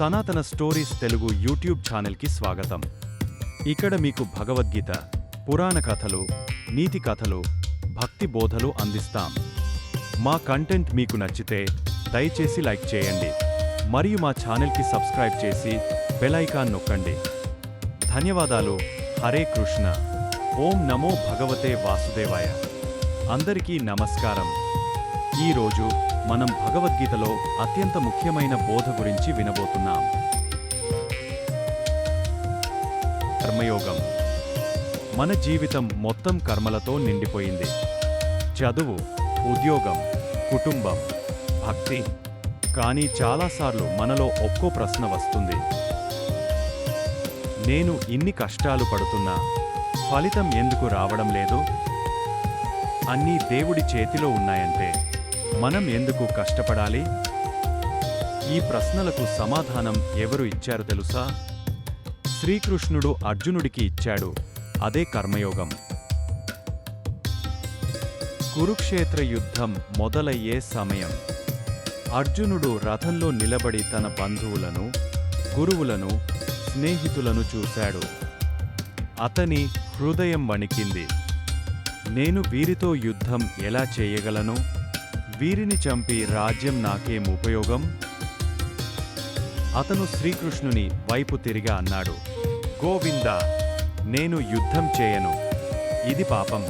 సనాతన stories Telugu YouTube ఛానల్కి స్వాగతం. ఇక్కడ మీకు భగవద్గీత పురాణ కథలు నీతి కథలు భక్తి బోధలు అందిస్తాం. మా కంటెంట్ మీకు నచ్చితే దయచేసి లైక్ చేయండి. మరియు మా ఛానల్కి సబ్స్క్రైబ్ చేసి బెలైకాన్ నొక్కండి. ధన్యవాదాలు. హరే కృష్ణ. ఓం నమో భగవతే వాసుదేవాయ. అందరికీ నమస్కారం. ఈరోజు మనం భగవద్గీతలో అత్యంత ముఖ్యమైన బోధ గురించి వినబోతున్నాం. కర్మయోగం. మన జీవితం మొత్తం కర్మలతో నిండిపోయింది. చదువు ఉద్యోగం కుటుంబం భక్తి. కానీ చాలాసార్లు మనలో ఒక్కో ప్రశ్న వస్తుంది. నేను ఇన్ని కష్టాలు పడుతున్నా ఫలితం ఎందుకు రావడం లేదు? అన్నీ దేవుడి చేతిలో ఉన్నాయంటే మనం ఎందుకు కష్టపడాలి? ఈ ప్రశ్నలకు సమాధానం ఎవరు ఇచ్చారు తెలుసా? శ్రీకృష్ణుడు అర్జునుడికి ఇచ్చాడు. అదే కర్మయోగం. కురుక్షేత్ర యుద్ధం మొదలయ్యే సమయం. అర్జునుడు రథంలో నిలబడి తన బంధువులను గురువులను స్నేహితులను చూశాడు. అతని హృదయం వణికింది. నేను వీరితో యుద్ధం ఎలా చేయగలను? వీరిని చంపి రాజ్యం నాకేం ఉపయోగం? అతను శ్రీకృష్ణుని వైపు తిరిగా అన్నాడు గోవిందా నేను యుద్ధం చేయను. ఇది పాపం.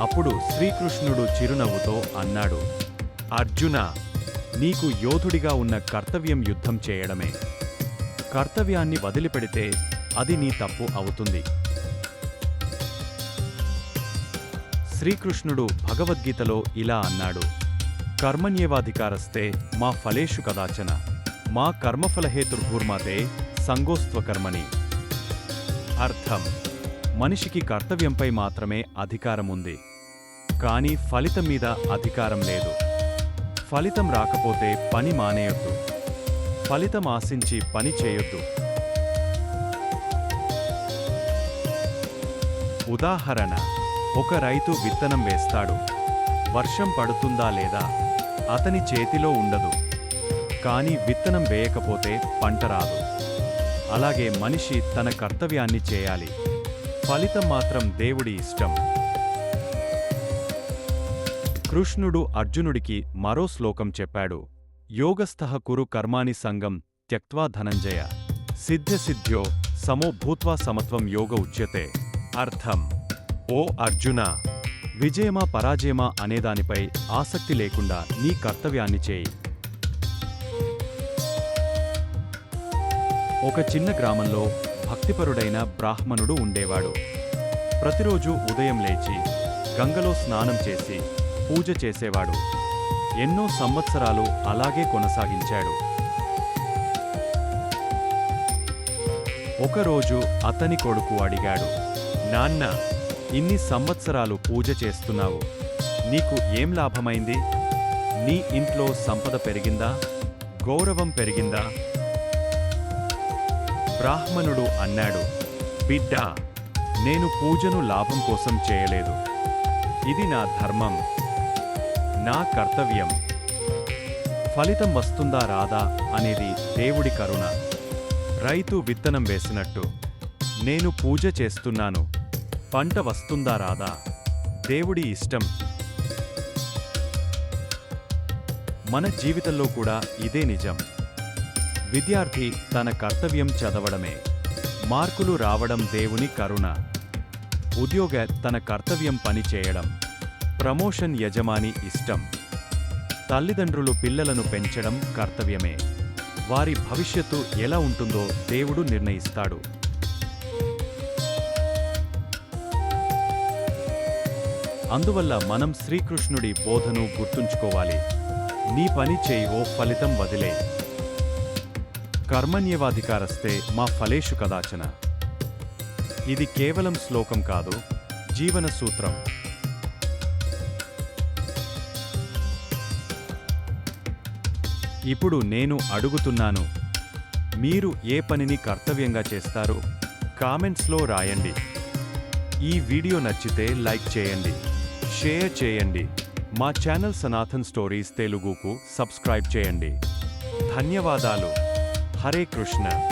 అప్పుడు శ్రీకృష్ణుడు చిరునవ్వుతో అన్నాడు అర్జున నీకు యోధుడిగా ఉన్న కర్తవ్యం యుద్ధం చేయడమే. కర్తవ్యాన్ని వదిలిపెడితే అది నీ తప్పు అవుతుంది. శ్రీకృష్ణుడు భగవద్గీతలో ఇలా అన్నాడు. కర్మణ్యేవాధికారస్తే మా ఫలేషు కదాచన మా కర్మఫలహేతుర్భూర్మాతే సంగోస్త్వకర్మణి. అర్థం మనిషికి కర్తవ్యంపై మాత్రమే అధికారముంది. కానీ ఫలితం మీద అధికారం లేదు. ఫలితం రాకపోతే పని మానేయొద్దు. ఫలితం ఆశించి పని చేయొద్దు. ఉదాహరణ ఒక రైతు విత్తనం వేస్తాడు. వర్షం పడుతుందా లేదా? అతని చేతిలో ఉండదు. కానీ విత్తనం వేయకపోతే పంట రాదు. అలాగే మనిషి తన కర్తవ్యాన్ని చేయాలి. ఫలితం మాత్రం దేవుడి ఇష్టం. కృష్ణుడు అర్జునుడికి మరో శ్లోకం చెప్పాడు. యోగస్థ కురు కర్మాణి సంగం త్యక్వా ధనంజయ. సిద్ధ్యసిద్ధ్యో సమో భూత్వా సమత్వం యోగ ఉచ్యతే. అర్థం. ఓ అర్జున! విజయమా పరాజయమా అనేదానిపై ఆసక్తి లేకుండా నీ కర్తవ్యాన్ని చేయి. ఒక చిన్న గ్రామంలో భక్తిపరుడైన బ్రాహ్మణుడు ఉండేవాడు. ప్రతిరోజు ఉదయం లేచి గంగలో స్నానం చేసి పూజ చేసేవాడు. ఎన్నో సంవత్సరాలు అలాగే కొనసాగించాడు. ఒకరోజు అతని కొడుకు అడిగాడు నాన్న ఇన్ని సంవత్సరాలు పూజ చేస్తున్నావు. నీకు ఏం లాభమైంది? నీ ఇంట్లో సంపద పెరిగిందా? గౌరవం పెరిగిందా? బ్రాహ్మణుడు అన్నాడు బిడ్డా నేను పూజను లాభం కోసం చేయలేదు. ఇది నా ధర్మం. నా కర్తవ్యం. ఫలితం వస్తుందా రాదా? అనేది దేవుడి కరుణ. రైతు విత్తనం వేసినట్టు. నేను పూజ చేస్తున్నాను. పంట వస్తుందా రాదా? దేవుడి ఇష్టం. మన జీవితంలో కూడా ఇదే నిజం. విద్యార్థి తన కర్తవ్యం చదవడమే. మార్కులు రావడం దేవుని కరుణ. ఉద్యోగ తన కర్తవ్యం పని చేయడం. ప్రమోషన్ యజమాని ఇష్టం. తల్లిదండ్రులు పిల్లలను పెంచడం కర్తవ్యమే. వారి భవిష్యత్తు ఎలా ఉంటుందో దేవుడు నిర్ణయిస్తాడు. అందువల్ల మనం శ్రీకృష్ణుడి బోధను గుర్తుంచుకోవాలి. నీ పని చేయి ఓ ఫలితం వదిలే. కర్మణ్యవాధికారస్తే మా ఫలేషు కదాచన. ఇది కేవలం శ్లోకం కాదు జీవన సూత్రం. ఇప్పుడు నేను అడుగుతున్నాను మీరు ఏ పనిని కర్తవ్యంగా చేస్తారు? కామెంట్స్లో రాయండి. ఈ వీడియో నచ్చితే లైక్ చేయండి. షేర్ చేయండి. మా ఛానల్ సనాతన్ స్టోరీస్ తెలుగుకు సబ్స్క్రైబ్ చేయండి. ధన్యవాదాలు. హరే కృష్ణ.